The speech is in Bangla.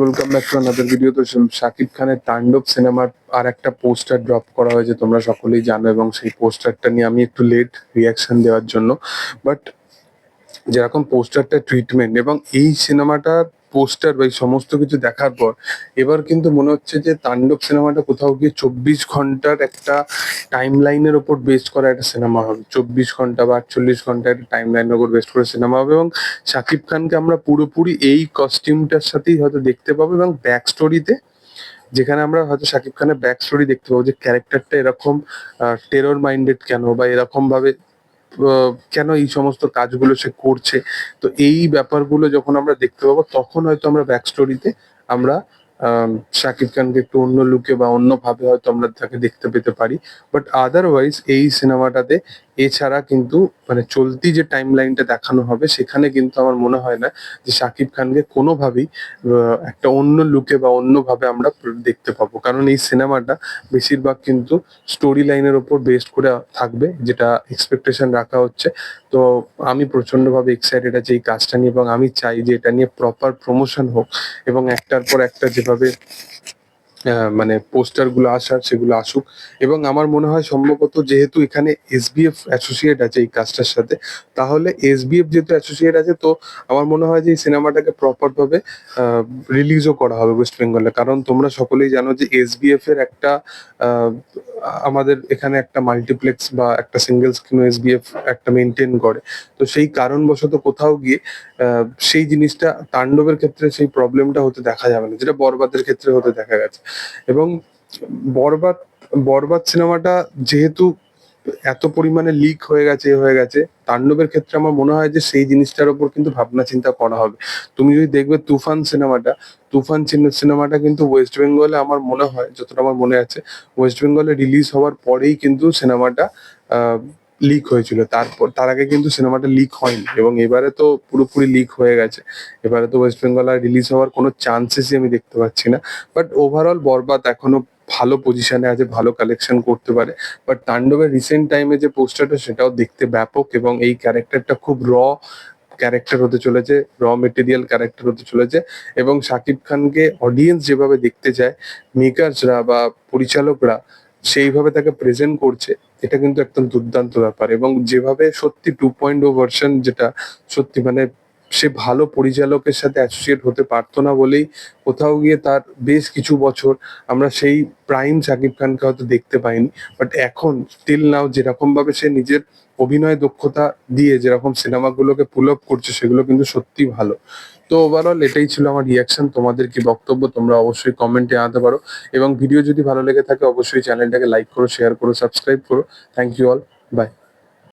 ওয়েলকাম শাকিব খানের তাণ্ডব সিনেমার আর একটা পোস্টার ড্রপ করা হয়েছে, তোমরা সকলেই জানো, এবং সেই পোস্টারটা নিয়ে আমি একটু লেট রিয়াকশন দেওয়ার জন্য। বাট যেরকম পোস্টারটা ট্রিটমেন্ট এবং এই সিনেমাটার পোস্টার বা এই সমস্ত কিছু দেখার পর এবার কিন্তু মনে হচ্ছে যে তাণ্ডব সিনেমাটা কোথাও গিয়ে চব্বিশ ঘণ্টার একটা টাইম লাইনের ওপর বেস্ট করা একটা সিনেমা হবে। চব্বিশ ঘণ্টা বা আটচল্লিশ ঘণ্টা একটা টাইম লাইনের ওপর বেস্ট করে সিনেমা হবে এবং শাকিব খানকে আমরা পুরোপুরি এই কস্টিউমটার সাথেই হয়তো দেখতে পাবো এবং ব্যাক স্টোরিতে যেখানে আমরা হয়তো শাকিব খানের ব্যাক স্টোরি দেখতে পাবো যে ক্যারেক্টারটা এরকম টেরর মাইন্ডেড কেন বা এরকম ভাবে কেন এই সমস্ত কাজগুলো সে করছে? তো এই ব্যাপারগুলো যখন আমরা দেখতে পাবো তখন হয়তো আমরা ব্যাক স্টোরিতে আমরা আম, শাকিব খানকে একটু অন্য লুকে বা অন্যভাবে হয়তো আমরা তাকে দেখতে পেতে পারি। বাট আদারওয়াইজ এই সিনেমাটাতে এছাড়া কিন্তু মানে চলতি যে টাইম লাইনটা দেখানো হবে, সেখানে কিন্তু আমার মনে হয় না যে শাকিব খানকে কোনোভাবেই একটা অন্য লুকে বা অন্যভাবে আমরা দেখতে পাবো। কারণ এই সিনেমাটা বেশিরভাগ কিন্তু স্টোরি লাইনের ওপর বেস্ট করে থাকবে, যেটা এক্সপেকটেশন রাখা হচ্ছে। তো আমি প্রচন্ডভাবে এক্সাইটেড আছি এই কাজটা নিয়ে এবং আমি চাই যে এটা নিয়ে প্রপার প্রমোশন হোক এবং একটার পর একটা যেভাবে মানে পোস্টারগুলো আসার, সেগুলো আসুক। এবং আমার মনে হয় সম্ভবত যেহেতু এখানে এস এসবিএফ অ্যাসোসিয়েট আছে এই কাজটার সাথে, তাহলে এস এসবিএফ যেহেতু অ্যাসোসিয়েট আছে, তো আমার মনে হয় যে এই সিনেমাটাকে প্রপার ভাবে রিলিজও করা হবে ওয়েস্ট বেঙ্গলে কারণ তোমরা সকলেই জানো যে এস এসবিএফ এর একটা আমাদের এখানে একটা মাল্টিপ্লেক্স বা একটা সিঙ্গেল স্ক্রিন এসবিএফ একটা মেনটেন করে। তো সেই কারণবশত কোথাও গিয়ে সেই জিনিসটা তাণ্ডবের ক্ষেত্রে সেই প্রবলেমটা হতে দেখা যাবে না, যেটা বরবাদের ক্ষেত্রে হতে দেখা গেছে। এবং বরবাদ বরবাদ সিনেমাটা যেহেতু এত পরিমাণে লিক হয়ে গেছে, এ হয়ে গেছে, তাণ্ডবের ক্ষেত্রে আমার মনে হয় যে সেই জিনিসটার উপর কিন্তু ভাবনা চিন্তা করা হবে। তুমি যদি দেখবে তুফান সিনেমাটা তুফান সিনেমাটা কিন্তু ওয়েস্ট বেঙ্গলে আমার মনে হয়, যতটা আমার মনে আছে ওয়েস্ট বেঙ্গলে রিলিজ হওয়ার পরেই কিন্তু সিনেমাটা লিক হয়েছিল। তারপর, তার আগে কিন্তু সিনেমাটা লিক হয়নি এবং এবারে তো পুরোপুরি লিক হয়ে গেছে। এবারে তো ওয়েস্ট বেঙ্গল আর রিলিজ হওয়ার কোনো চান্সেসই আমি দেখতে পাচ্ছি না। বাট ওভারঅল বরবাদ এখনও ভালো পজিশনে আছে, ভালো কালেকশন করতে পারে। বাট তাণ্ডবের রিসেন্ট টাইমে যে পোস্টারটা সেটাও দেখতে ব্যাপক এবং এই ক্যারেক্টারটা খুব র ক্যারেক্টার হতে চলেছে র মেটেরিয়াল ক্যারেক্টার হতে চলেছে এবং শাকিব খানকে অডিয়েন্স যেভাবে দেখতে চায় মেকার্সরা বা পরিচালকরা সেইভাবে তাকে প্রেজেন্ট করছে, এটা কিন্তু একদম দুর্দান্ত ব্যাপার এবং যেভাবে সত্যি টু পয়েন্ট ও ভার্সন যেটা সত্যি মানে সে ভালো পরিচালকের সাথে অ্যাসোসিয়েট হতে পারতো না বলেই কোথাও গিয়ে তার বেশ কিছু বছর আমরা সেই প্রাইম শাকিব খানকে হয়তো দেখতে পাইনি। বাট এখন স্টিল নাও যেরকম ভাবে সে নিজের অভিনয় দক্ষতা দিয়ে যেরকম সিনেমাগুলোকে পুল আপ করছে সেগুলো কিন্তু সত্যি ভালো। তো ওভারঅল এটাই ছিল আমার রিয়াকশন তোমাদের কি বক্তব্য তোমরা অবশ্যই কমেন্টে আনতে পারো। এবং ভিডিও যদি ভালো লেগে থাকে অবশ্যই চ্যানেলটাকে লাইক করো শেয়ার করো সাবস্ক্রাইব করো। Thank you all by